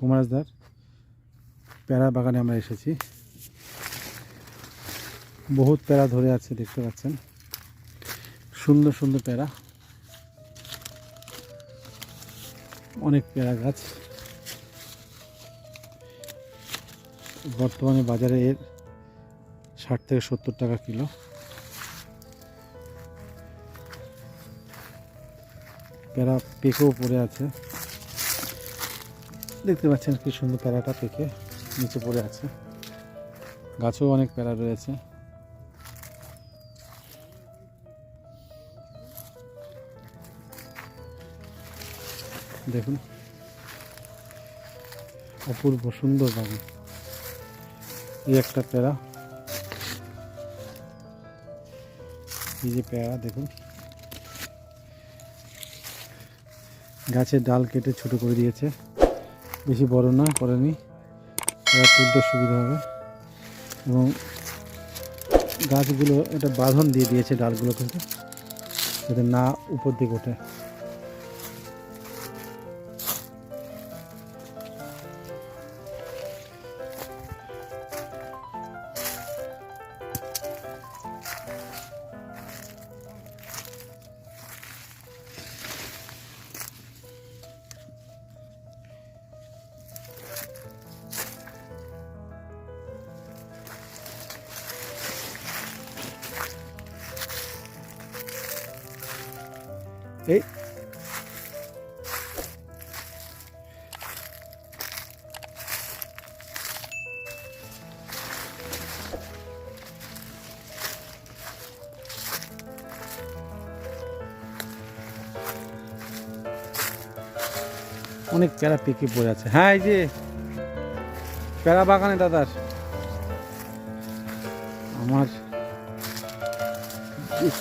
কুমারদার প্যারা বাগানে আমরা এসেছি। বহুত প্যারা ধরে আছে, দেখতে পাচ্ছেন। সুন্দর সুন্দর প্যারা অনেক পেয়ারা গাছ। বর্তমানে বাজারে এর ষাট থেকে সত্তর টাকা কিলো। পেয়ারা পেকেও পড়ে আছে। দেখতে পাচ্ছেন কি সুন্দর প্যারাটা পেকে নিচে পড়ে আছে। গাছেও অনেক প্যারা রয়েছে। দেখুন। অপূর্ব সুন্দর বাগান। এই একটা প্যারা। এই যে পেয়ারা, দেখুন। গাছের ডাল কেটে ছোট করে দিয়েছে। বেশি বড় না, করেনি। এটা তুলতে সুবিধা হবে। এবং গাছগুলো, এটা বাঁধন দিয়ে দিয়েছে ডালগুলো কিন্তু, যাতে না উপর দিকে ওঠে। এই। অনেক প্যারা পেকে পড়ে আছে। হ্যাঁ এই যে প্যারা বাগানে দাদার। আমার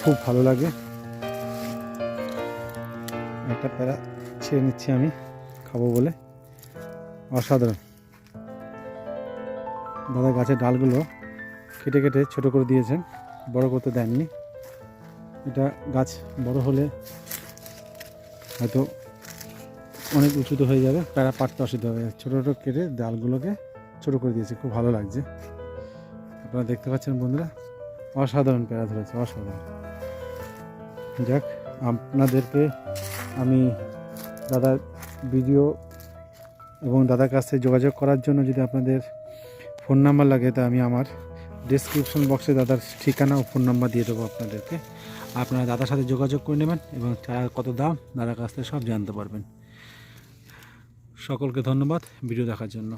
খুব ভালো লাগে। একটা প্যারা ছেড়ে নিচ্ছি আমি, খাব বলে। অসাধারণ। দাদা গাছের ডালগুলো কেটে কেটে ছোট করে দিয়েছেন, বড় করতে দেননি। এটা গাছ বড় হলে হয়তো অনেক উঁচুতে হয়ে যাবে, প্যারা পাটতে অসুবিধা হবে। ছোটো ছোটো কেটে ডালগুলোকে ছোট করে দিয়েছে, খুব ভালো লাগছে। আপনারা দেখতে পাচ্ছেন বন্ধুরা, অসাধারণ প্যারা ধরেছে, অসাধারণ। যাক, আপনাদেরকে আমি দাদার ভিডিও এবং দাদার কাছে যোগাযোগ করার জন্য যদি আপনাদের ফোন নাম্বার লাগে, তা আমি আমার ডিসক্রিপশন বক্সে দাদার ঠিকানা ও ফোন নাম্বার দিয়ে দেবো আপনাদেরকে। আপনারা দাদার সাথে যোগাযোগ করে নেবেন এবং চারা কত দাম, দাদার কাছ থেকে সব জানতে পারবেন। সকলকে ধন্যবাদ ভিডিও দেখার জন্য।